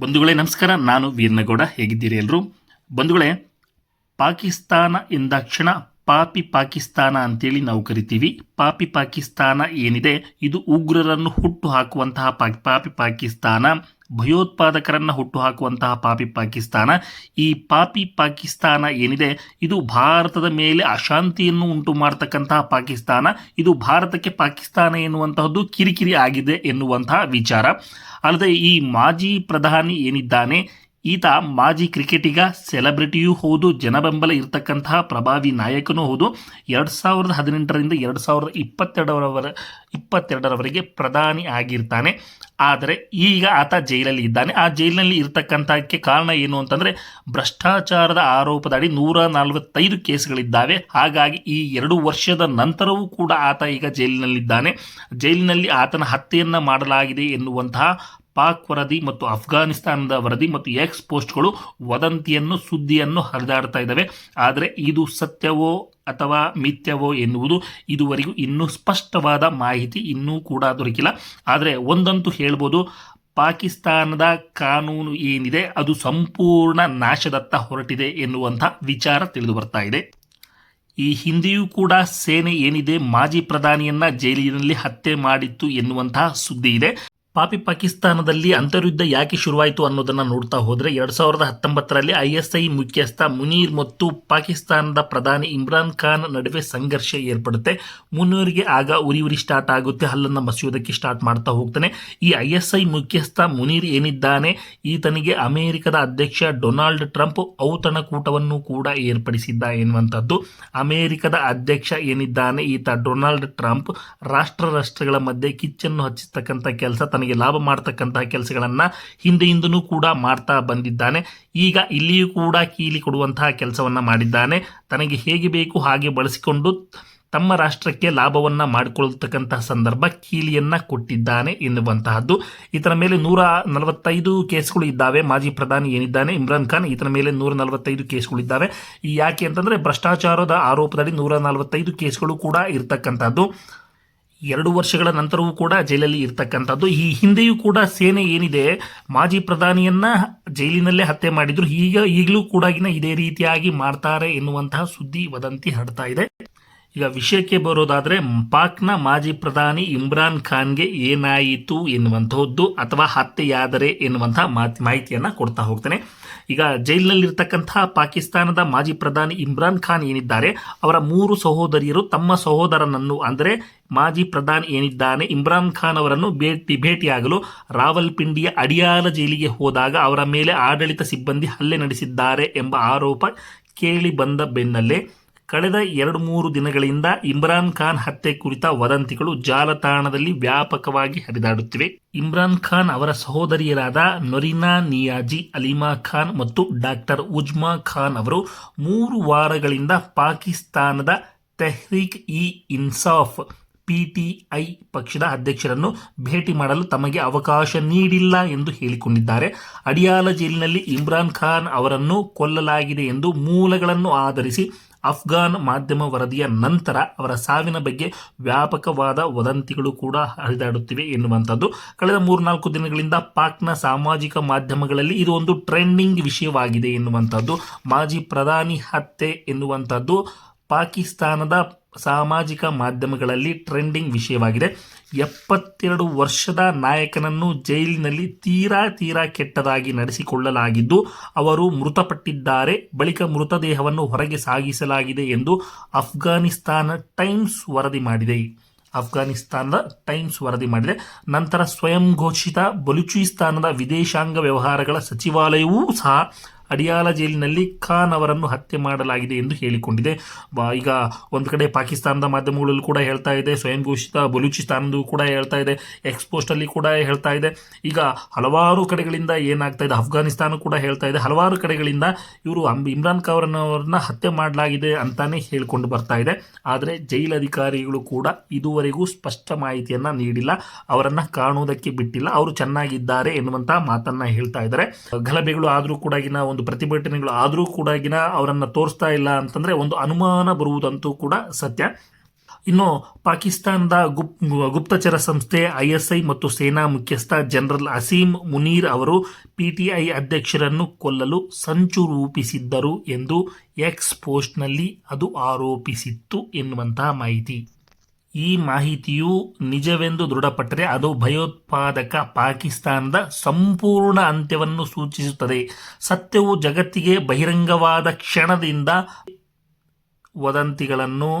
ಬಂಧುಗಳೇ ನಮಸ್ಕಾರ. ನಾನು ವೀರ್ನಗೌಡ. ಹೇಗಿದ್ದೀರಿ ಎಲ್ಲರೂ ಬಂಧುಗಳೇ ಪಾಕಿಸ್ತಾನ ಎಂದಾಕ್ಷಣ ಪಾಪಿ ಪಾಕಿಸ್ತಾನ ಅಂತೇಳಿ ನಾವು ಕರಿತೀವಿ. ಪಾಪಿ ಪಾಕಿಸ್ತಾನ ಏನಿದೆ? ಇದು ಉಗ್ರರನ್ನು ಹುಟ್ಟು ಹಾಕುವಂತಹ ಪಾಪಿ ಪಾಕಿಸ್ತಾನ, ಭಯೋತ್ಪಾದಕರನ್ನು ಹುಟ್ಟು ಹಾಕುವಂತಹ ಪಾಪಿ ಪಾಕಿಸ್ತಾನ. ಈ ಪಾಪಿ ಪಾಕಿಸ್ತಾನ ಏನಿದೆ? ಇದು ಭಾರತದ ಮೇಲೆ ಅಶಾಂತಿಯನ್ನು ಉಂಟು ಮಾಡತಕ್ಕಂತಹ ಪಾಕಿಸ್ತಾನ. ಇದು ಭಾರತಕ್ಕೆ ಪಾಕಿಸ್ತಾನ ಎನ್ನುವಂತಹದ್ದು ಕಿರಿಕಿರಿ ಆಗಿದೆ ಎನ್ನುವಂತಹ ವಿಚಾರ. ಅಲ್ಲದೆ ಈ ಮಾಜಿ ಪ್ರಧಾನಿ ಏನಿದ್ದಾನೆ? ಈತ ಮಾಜಿ ಕ್ರಿಕೆಟಿಗ, ಸೆಲೆಬ್ರಿಟಿಯೂ ಹೌದು, ಜನಬೆಂಬಲ ಇರತಕ್ಕಂತಹ ಪ್ರಭಾವಿ ನಾಯಕನೂ ಹೌದು. ಎರಡು ಸಾವಿರದ ಹದಿನೆಂಟರಿಂದ ಎರಡು ಸಾವಿರದ ಇಪ್ಪತ್ತೆರಡರವರ, ಇಪ್ಪತ್ತೆರಡರವರೆಗೆ ಪ್ರಧಾನಿ ಆಗಿರ್ತಾನೆ. ಆದರೆ ಈಗ ಆತ ಜೈಲಲ್ಲಿ ಇದ್ದಾನೆ. ಆ ಜೈಲಿನಲ್ಲಿ ಇರತಕ್ಕಂಥಕ್ಕೆ ಕಾರಣ ಏನು ಅಂತಂದರೆ, ಭ್ರಷ್ಟಾಚಾರದ ಆರೋಪದಡಿ ನೂರ ನಲವತ್ತೈದು ಕೇಸ್ಗಳಿದ್ದಾವೆ. ಹಾಗಾಗಿ ಈ ಎರಡು ವರ್ಷದ ನಂತರವೂ ಕೂಡ ಆತ ಈಗ ಜೈಲಿನಲ್ಲಿದ್ದಾನೆ. ಜೈಲಿನಲ್ಲಿ ಆತನ ಹತ್ಯೆಯನ್ನು ಮಾಡಲಾಗಿದೆ ಎನ್ನುವಂತಹ ಪಾಕ್ ವರದಿ ಮತ್ತು ಅಫ್ಘಾನಿಸ್ತಾನದ ವರದಿ ಮತ್ತು ಎಕ್ಸ್ ಪೋಸ್ಟ್ಗಳು ವದಂತಿಯನ್ನು, ಸುದ್ದಿಯನ್ನು ಹರಿದಾಡ್ತಾ ಇದ್ದಾವೆ. ಆದರೆ ಇದು ಸತ್ಯವೋ ಅಥವಾ ಮಿಥ್ಯವೋ ಎನ್ನುವುದು ಇದುವರೆಗೂ ಇನ್ನೂ ಸ್ಪಷ್ಟವಾದ ಮಾಹಿತಿ ಇನ್ನೂ ಕೂಡ ದೊರಕಿಲ್ಲ. ಆದರೆ ಒಂದಂತೂ ಹೇಳ್ಬೋದು, ಪಾಕಿಸ್ತಾನದ ಕಾನೂನು ಏನಿದೆ, ಅದು ಸಂಪೂರ್ಣ ನಾಶದತ್ತ ಹೊರಟಿದೆ ಎನ್ನುವಂಥ ವಿಚಾರ ತಿಳಿದು ಬರ್ತಾ ಇದೆ. ಈ ಹಿಂದೆಯೂ ಕೂಡ ಸೇನೆ ಏನಿದೆ, ಮಾಜಿ ಪ್ರಧಾನಿಯನ್ನ ಜೈಲಿನಲ್ಲಿ ಹತ್ಯೆ ಮಾಡಿತ್ತು ಎನ್ನುವಂತಹ ಸುದ್ದಿ ಇದೆ. ಪಾಪಿ ಪಾಕಿಸ್ತಾನದಲ್ಲಿ ಅಂತರ್ಯುದ್ಧ ಯಾಕೆ ಶುರುವಾಯಿತು ಅನ್ನೋದನ್ನು ನೋಡ್ತಾ ಹೋದರೆ ಎರಡು ಸಾವಿರದ ಹತ್ತೊಂಬತ್ತರಲ್ಲಿ ಐ ಎಸ್ ಐ ಮುಖ್ಯಸ್ಥ ಮುನೀರ್ ಮತ್ತು ಪಾಕಿಸ್ತಾನದ ಪ್ರಧಾನಿ ಇಮ್ರಾನ್ ಖಾನ್ ನಡುವೆ ಸಂಘರ್ಷ ಏರ್ಪಡುತ್ತೆ. ಮುನೀರ್ಗೆ ಆಗ ಉರಿ ಉರಿ ಸ್ಟಾರ್ಟ್ ಆಗುತ್ತೆ. ಹಲ್ಲನ್ನು ಮಸಿಯೋದಕ್ಕೆ ಸ್ಟಾರ್ಟ್ ಮಾಡ್ತಾ ಹೋಗ್ತಾನೆ. ಈ ಐ ಎಸ್ ಐ ಮುಖ್ಯಸ್ಥ ಮುನೀರ್ ಏನಿದ್ದಾನೆ? ಈತನಿಗೆ ಅಮೆರಿಕದ ಅಧ್ಯಕ್ಷ ಡೊನಾಲ್ಡ್ ಟ್ರಂಪ್ ಔತಣಕೂಟವನ್ನು ಕೂಡ ಏರ್ಪಡಿಸಿದ್ದ ಎನ್ನುವಂಥದ್ದು. ಅಮೆರಿಕದ ಅಧ್ಯಕ್ಷ ಏನಿದ್ದಾನೆ? ಈತ ಡೊನಾಲ್ಡ್ ಟ್ರಂಪ್ ರಾಷ್ಟ್ರ ರಾಷ್ಟ್ರಗಳ ಮಧ್ಯೆ ಕಿಚ್ಚನ್ನು ಹಚ್ಚಿಸ್ತಕ್ಕಂಥ ಕೆಲಸ ತನಗೆ ಲಾಭ ಮಾಡ್ತಕ್ಕಂತಹ ಕೆಲಸಗಳನ್ನು ಹಿಂದೆಯಿಂದನೂ ಕೂಡ ಮಾಡ್ತಾ ಬಂದಿದ್ದಾನೆ. ಈಗ ಇಲ್ಲಿಯೂ ಕೂಡ ಕೀಲಿ ಕೊಡುವಂತಹ ಕೆಲಸವನ್ನು ಮಾಡಿದ್ದಾನೆ. ತನಗೆ ಹೇಗೆ ಬೇಕು ಹಾಗೆ ಬಳಸಿಕೊಂಡು ತಮ್ಮ ರಾಷ್ಟ್ರಕ್ಕೆ ಲಾಭವನ್ನು ಮಾಡಿಕೊಳ್ಳತಕ್ಕಂತಹ ಸಂದರ್ಭ ಕೀಲಿಯನ್ನು ಕೊಟ್ಟಿದ್ದಾನೆ ಎನ್ನುವಂತಹದ್ದು. ಈತನ ಮೇಲೆ ನೂರ ನಲವತ್ತೈದು ಕೇಸ್ಗಳು ಇದ್ದಾವೆ. ಮಾಜಿ ಪ್ರಧಾನಿ ಏನಿದ್ದಾನೆ? ಇಮ್ರಾನ್ ಖಾನ್. ಈತನ ಮೇಲೆ ನೂರ ನಲವತ್ತೈದು ಕೇಸ್ಗಳು ಇದ್ದಾವೆ. ಈ ಯಾಕೆ ಅಂತಂದರೆ ಭ್ರಷ್ಟಾಚಾರದ ಆರೋಪದಲ್ಲಿ ನೂರ ನಲವತ್ತೈದು ಕೇಸ್ಗಳು ಕೂಡ ಇರತಕ್ಕಂಥದ್ದು. ಎರಡು ವರ್ಷಗಳ ನಂತರವೂ ಕೂಡ ಜೈಲಲ್ಲಿ ಇರ್ತಕ್ಕಂಥದ್ದು. ಈ ಹಿಂದೆಯೂ ಕೂಡ ಸೇನೆ ಏನಿದೆ, ಮಾಜಿ ಪ್ರಧಾನಿಯನ್ನ ಜೈಲಿನಲ್ಲೇ ಹತ್ಯೆ ಮಾಡಿದ್ರು. ಈಗ ಈಗಲೂ ಕೂಡ ಇದೇ ರೀತಿಯಾಗಿ ಮಾಡ್ತಾರೆ ಎನ್ನುವಂತಹ ಸುದ್ದಿ ವದಂತಿ ಹರಡ್ತಾ ಇದೆ. ಈಗ ವಿಷಯಕ್ಕೆ ಬರೋದಾದರೆ ಪಾಕ್ನ ಮಾಜಿ ಪ್ರಧಾನಿ ಇಮ್ರಾನ್ ಖಾನ್ಗೆ ಏನಾಯಿತು ಎನ್ನುವಂತಹದ್ದು ಅಥವಾ ಹತ್ಯೆಯಾದರೆ ಎನ್ನುವಂತಹ ಮಾಹಿತಿಯನ್ನು ಕೊಡ್ತಾ ಹೋಗ್ತೇನೆ. ಈಗ ಜೈಲಿನಲ್ಲಿರ್ತಕ್ಕಂತಹ ಪಾಕಿಸ್ತಾನದ ಮಾಜಿ ಪ್ರಧಾನಿ ಇಮ್ರಾನ್ ಖಾನ್ ಏನಿದ್ದಾರೆ, ಅವರ ಮೂರು ಸಹೋದರಿಯರು ತಮ್ಮ ಸಹೋದರನನ್ನು ಅಂದರೆ ಮಾಜಿ ಪ್ರಧಾನಿ ಏನಿದ್ದಾನೆ, ಇಮ್ರಾನ್ ಖಾನ್ ಅವರನ್ನು ಭೇಟಿ, ಭೇಟಿಯಾಗಲು ರಾವಲ್ಪಿಂಡಿಯ ಅಡಿಯಾಲ ಜೈಲಿಗೆ ಹೋದಾಗ ಅವರ ಮೇಲೆ ಆಡಳಿತ ಸಿಬ್ಬಂದಿ ಹಲ್ಲೆ ನಡೆಸಿದ್ದಾರೆ ಎಂಬ ಆರೋಪ ಕೇಳಿ ಬಂದ ಬೆನ್ನಲ್ಲೇ ಕಳೆದ ಎರಡು ಮೂರು ದಿನಗಳಿಂದ ಇಮ್ರಾನ್ ಖಾನ್ ಹತ್ಯೆ ಕುರಿತ ವದಂತಿಗಳು ಜಾಲತಾಣದಲ್ಲಿ ವ್ಯಾಪಕವಾಗಿ ಹರಿದಾಡುತ್ತಿವೆ. ಇಮ್ರಾನ್ ಖಾನ್ ಅವರ ಸಹೋದರಿಯರಾದ ನೊರಿನಾ ನಿಯಾಜಿ, ಅಲಿಮಾ ಖಾನ್ ಮತ್ತು ಡಾಕ್ಟರ್ ಉಜ್ಮಾ ಖಾನ್ ಅವರು ಮೂರು ವಾರಗಳಿಂದ ಪಾಕಿಸ್ತಾನದ ತೆಹ್ರೀಕ್ ಇ ಇನ್ಸಾಫ್ ಪಿಟಿಐ ಪಕ್ಷದ ಅಧ್ಯಕ್ಷರನ್ನು ಭೇಟಿ ಮಾಡಲು ತಮಗೆ ಅವಕಾಶ ನೀಡಿಲ್ಲ ಎಂದು ಹೇಳಿಕೊಂಡಿದ್ದಾರೆ. ಅಡಿಯಾಲ ಜೈಲಿನಲ್ಲಿ ಇಮ್ರಾನ್ ಖಾನ್ ಅವರನ್ನು ಕೊಲ್ಲಲಾಗಿದೆ ಎಂದು ಮೂಲಗಳನ್ನು ಆಧರಿಸಿ ಅಫ್ಘಾನ್ ಮಾಧ್ಯಮ ವರದಿಯ ನಂತರ ಅವರ ಸಾವಿನ ಬಗ್ಗೆ ವ್ಯಾಪಕವಾದ ವದಂತಿಗಳು ಕೂಡ ಹರಿದಾಡುತ್ತಿವೆ ಎನ್ನುವಂಥದ್ದು. ಕಳೆದ ಮೂರ್ನಾಲ್ಕು ದಿನಗಳಿಂದ ಪಾಕ್ನ ಸಾಮಾಜಿಕ ಮಾಧ್ಯಮಗಳಲ್ಲಿ ಇದು ಒಂದು ಟ್ರೆಂಡಿಂಗ್ ವಿಷಯವಾಗಿದೆ ಎನ್ನುವಂಥದ್ದು. ಮಾಜಿ ಪ್ರಧಾನಿ ಹತ್ಯೆ ಎನ್ನುವಂಥದ್ದು ಪಾಕಿಸ್ತಾನದ ಸಾಮಾಜಿಕ ಮಾಧ್ಯಮಗಳಲ್ಲಿ ಟ್ರೆಂಡಿಂಗ್ ವಿಷಯವಾಗಿದೆ. ಎಪ್ಪತ್ತೆರಡು ವರ್ಷದ ನಾಯಕನನ್ನು ಜೈಲಿನಲ್ಲಿ ತೀರಾ ತೀರಾ ಕೆಟ್ಟದಾಗಿ ನಡೆಸಿಕೊಳ್ಳಲಾಗಿದ್ದು, ಅವರು ಮೃತಪಟ್ಟಿದ್ದಾರೆ. ಬಳಿಕ ಮೃತದೇಹವನ್ನು ಹೊರಗೆ ಸಾಗಿಸಲಾಗಿದೆ ಎಂದು ಅಫ್ಘಾನಿಸ್ತಾನ ಟೈಮ್ಸ್ ವರದಿ ಮಾಡಿದೆ. ಅಫ್ಘಾನಿಸ್ತಾನದ ಟೈಮ್ಸ್ ವರದಿ ಮಾಡಿದೆ. ನಂತರ ಸ್ವಯಂ ಘೋಷಿತ ಬಲೂಚಿಸ್ತಾನದ ವಿದೇಶಾಂಗ ವ್ಯವಹಾರಗಳ ಸಚಿವಾಲಯವೂ ಸಹ ಅಡಿಯಾಲ ಜೈಲಿನಲ್ಲಿ ಖಾನ್ ಅವರನ್ನು ಹತ್ಯೆ ಮಾಡಲಾಗಿದೆ ಎಂದು ಹೇಳಿಕೊಂಡಿದೆ. ಈಗ ಒಂದು ಕಡೆ ಪಾಕಿಸ್ತಾನದ ಮಾಧ್ಯಮಗಳಲ್ಲೂ ಕೂಡ ಹೇಳ್ತಾ ಇದೆ ಸ್ವಯಂ ಘೋಷಿತ ಬಲೂಚಿಸ್ತಾನದ್ದು ಕೂಡ ಹೇಳ್ತಾ ಇದೆ ಎಕ್ಸ್ಪೋಸ್ಟಲ್ಲಿ ಕೂಡ ಹೇಳ್ತಾ ಇದೆ. ಈಗ ಹಲವಾರು ಕಡೆಗಳಿಂದ ಏನಾಗ್ತಾ ಇದೆ ಅಫ್ಘಾನಿಸ್ತಾನ ಕೂಡ ಹೇಳ್ತಾ ಇದೆ, ಹಲವಾರು ಕಡೆಗಳಿಂದ ಇವರು ಇಮ್ರಾನ್ ಖಾನ್ ಅವರನ್ನ ಹತ್ಯೆ ಮಾಡಲಾಗಿದೆ ಅಂತಾನೆ ಹೇಳಿಕೊಂಡು ಬರ್ತಾ ಇದೆ. ಆದರೆ ಜೈಲಧಿಕಾರಿಗಳು ಕೂಡ ಇದುವರೆಗೂ ಸ್ಪಷ್ಟ ಮಾಹಿತಿಯನ್ನ ನೀಡಿಲ್ಲ, ಅವರನ್ನು ಕಾಣುವುದಕ್ಕೆ ಬಿಟ್ಟಿಲ್ಲ, ಅವರು ಚೆನ್ನಾಗಿದ್ದಾರೆ ಎನ್ನುವಂತಹ ಮಾತನ್ನ ಹೇಳ್ತಾ ಇದ್ದಾರೆ. ಗಲಭೆಗಳು ಆದರೂ ಕೂಡ ಒಂದು ಪ್ರತಿಭಟನೆಗಳು ಆದರೂ ಕೂಡ ಅವರನ್ನು ತೋರಿಸ್ತಾ ಇಲ್ಲ ಅಂತಂದರೆ ಒಂದು ಅನುಮಾನ ಬರುವುದಂತೂ ಕೂಡ ಸತ್ಯ. ಇನ್ನು ಪಾಕಿಸ್ತಾನದ ಗುಪ್, ಗುಪ್ತಚರ ಸಂಸ್ಥೆ ಐಎಸ್ಐ ಮತ್ತು ಸೇನಾ ಮುಖ್ಯಸ್ಥ ಜನರಲ್ ಅಸೀಂ ಮುನೀರ್ ಅವರು ಪಿಟಿಐ ಅಧ್ಯಕ್ಷರನ್ನು ಕೊಲ್ಲಲು ಸಂಚು ರೂಪಿಸಿದ್ದರು ಎಂದು ಎಕ್ಸ್ ಪೋಸ್ಟ್ನಲ್ಲಿ ಅದು ಆರೋಪಿಸಿತ್ತು ಎನ್ನುವಂತಹ ಮಾಹಿತಿ. ಈ ಮಾಹಿತಿಯು ನಿಜವೆಂದು ದೃಢಪಟ್ಟರೆ ಅದು ಭಯೋತ್ಪಾದಕ ಪಾಕಿಸ್ತಾನದ ಸಂಪೂರ್ಣ ಅಂತ್ಯವನ್ನು ಸೂಚಿಸುತ್ತದೆ. ಸತ್ಯವು ಜಗತ್ತಿಗೆ ಬಹಿರಂಗವಾದ ಕ್ಷಣದಿಂದ ವದಂತಿಗಳನ್ನು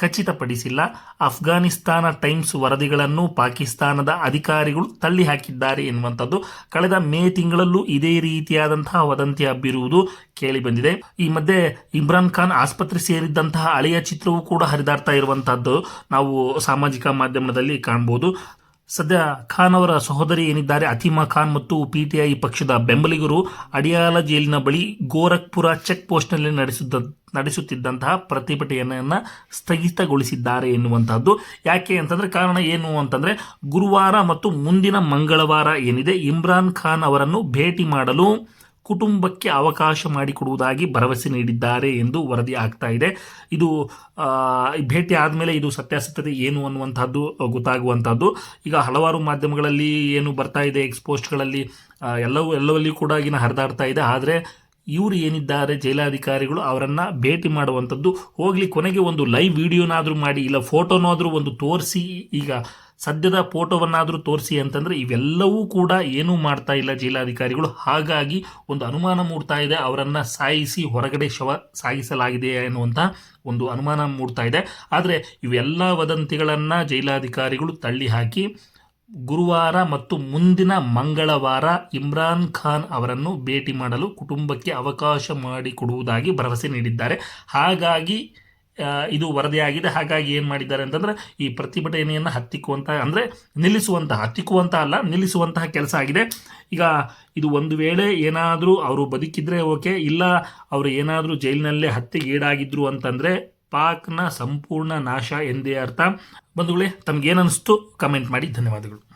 ಖಚಿತಪಡಿಸಿಲ್ಲ. ಅಫ್ಘಾನಿಸ್ತಾನ ಟೈಮ್ಸ್ ವರದಿಗಳನ್ನು ಪಾಕಿಸ್ತಾನದ ಅಧಿಕಾರಿಗಳು ತಳ್ಳಿ ಹಾಕಿದ್ದಾರೆ ಎನ್ನುವಂಥದ್ದು ಕಳೆದ ಮೇ ತಿಂಗಳಲ್ಲೂ ಇದೇ ರೀತಿಯಾದಂತಹ ವದಂತಿ ಹಬ್ಬಿರುವುದು ಕೇಳಿಬಂದಿದೆ. ಈ ಮಧ್ಯೆ ಇಮ್ರಾನ್ ಖಾನ್ ಆಸ್ಪತ್ರೆ ಸೇರಿದ್ದಂತಹ ಹಳೆಯ ಚಿತ್ರವೂ ಕೂಡ ಹರಿದಾಡ್ತಾ ಇರುವಂತಹದ್ದು ನಾವು ಸಾಮಾಜಿಕ ಮಾಧ್ಯಮದಲ್ಲಿ ಕಾಣಬಹುದು ಸದ್ಯ ಖಾನ್ ಅವರ ಸಹೋದರಿ ಏನಿದ್ದಾರೆ, ಅತಿಮಾ ಖಾನ್ ಮತ್ತು ಪಿಟಿಐ ಪಕ್ಷದ ಬೆಂಬಲಿಗರು ಅಡಿಯಾಲ ಜೈಲಿನ ಬಳಿ ಗೋರಖ್ಪುರ ಚೆಕ್ ಪೋಸ್ಟ್ನಲ್ಲಿ ನಡೆಸಿದ್ದ, ನಡೆಸುತ್ತಿದ್ದಂತಹ ಪ್ರತಿಭಟನೆಯನ್ನು ಸ್ಥಗಿತಗೊಳಿಸಿದ್ದಾರೆ ಎನ್ನುವಂತಹದ್ದು. ಯಾಕೆ ಅಂತಂದ್ರೆ, ಕಾರಣ ಏನು ಅಂತಂದ್ರೆ, ಗುರುವಾರ ಮತ್ತು ಮುಂದಿನ ಮಂಗಳವಾರ ಏನಿದೆ, ಇಮ್ರಾನ್ ಖಾನ್ ಅವರನ್ನು ಭೇಟಿ ಮಾಡಲು ಕುಟುಂಬಕ್ಕೆ ಅವಕಾಶ ಮಾಡಿಕೊಡುವುದಾಗಿ ಭರವಸೆ ನೀಡಿದ್ದಾರೆ ಎಂದು ವರದಿ ಆಗ್ತಾ ಇದೆ. ಇದು ಭೇಟಿ ಆದಮೇಲೆ ಇದು ಸತ್ಯಾಸತ್ಯತೆ ಏನು ಅನ್ನುವಂಥದ್ದು ಗೊತ್ತಾಗುವಂಥದ್ದು. ಈಗ ಹಲವಾರು ಮಾಧ್ಯಮಗಳಲ್ಲಿ ಏನು ಬರ್ತಾ ಇದೆ ಎಕ್ಸ್ಪೋಸ್ಟ್ಗಳಲ್ಲಿ ಎಲ್ಲವೂ ಎಲ್ಲವಲ್ಲಿ ಕೂಡ ಈಗಿನ ಹರಿದಾಡ್ತಾ ಇದೆ. ಆದರೆ ಇವರು ಏನಿದ್ದಾರೆ ಜೈಲಾಧಿಕಾರಿಗಳು ಅವರನ್ನು ಭೇಟಿ ಮಾಡುವಂಥದ್ದು, ಹೋಗಲಿ ಕೊನೆಗೆ ಒಂದು ಲೈವ್ ವಿಡಿಯೋನಾದರೂ ಮಾಡಿ, ಇಲ್ಲ ಫೋಟೋನಾದರೂ ಒಂದು ತೋರಿಸಿ, ಈಗ ಸದ್ಯದ ಫೋಟೋವನ್ನಾದರೂ ತೋರಿಸಿ ಅಂತಂದರೆ ಇವೆಲ್ಲವೂ ಕೂಡ ಏನೂ ಮಾಡ್ತಾ ಇಲ್ಲ ಜೈಲಾಧಿಕಾರಿಗಳು. ಹಾಗಾಗಿ ಒಂದು ಅನುಮಾನ ಮೂಡ್ತಾ ಇದೆ, ಅವರನ್ನು ಸಾಯಿಸಿ ಹೊರಗಡೆ ಶವ ಸಾಗಿಸಲಾಗಿದೆ ಎನ್ನುವಂಥ ಒಂದು ಅನುಮಾನ ಮೂಡ್ತಾ ಇದೆ. ಆದರೆ ಇವೆಲ್ಲ ವದಂತಿಗಳನ್ನು ಜೈಲಾಧಿಕಾರಿಗಳು ತಳ್ಳಿ ಹಾಕಿ ಗುರುವಾರ ಮತ್ತು ಮುಂದಿನ ಮಂಗಳವಾರ ಇಮ್ರಾನ್ ಖಾನ್ ಅವರನ್ನು ಭೇಟಿ ಮಾಡಲು ಕುಟುಂಬಕ್ಕೆ ಅವಕಾಶ ಮಾಡಿಕೊಡುವುದಾಗಿ ಭರವಸೆ ನೀಡಿದ್ದಾರೆ. ಹಾಗಾಗಿ ಇದು ವರದಿಯಾಗಿದೆ. ಹಾಗಾಗಿ ಏನು ಮಾಡಿದ್ದಾರೆ ಅಂತಂದ್ರೆ, ಈ ಪ್ರತಿಭಟನೆಯನ್ನು ಹತ್ತಿಕ್ಕುವಂತಹ ಅಂದರೆ ನಿಲ್ಲಿಸುವಂತಹ ಹತ್ತಿಕ್ಕುವಂತಹ ಅಲ್ಲ, ನಿಲ್ಲಿಸುವಂತಹ ಕೆಲಸ ಆಗಿದೆ. ಈಗ ಇದು ಒಂದು ವೇಳೆ ಏನಾದರೂ ಅವರು ಬದುಕಿದ್ರೆ ಓಕೆ, ಇಲ್ಲ ಅವರು ಏನಾದರೂ ಜೈಲಿನಲ್ಲೇ ಹತ್ಯೆಗೀಡಾಗಿದ್ದರು ಅಂತಂದರೆ ಪಾಕ್ನ ಸಂಪೂರ್ಣ ನಾಶ ಎಂದೇ ಅರ್ಥ. ಬಂಧುಗಳೇ ತಮಗೇನಿಸ್ತು ಕಮೆಂಟ್ ಮಾಡಿ. ಧನ್ಯವಾದಗಳು.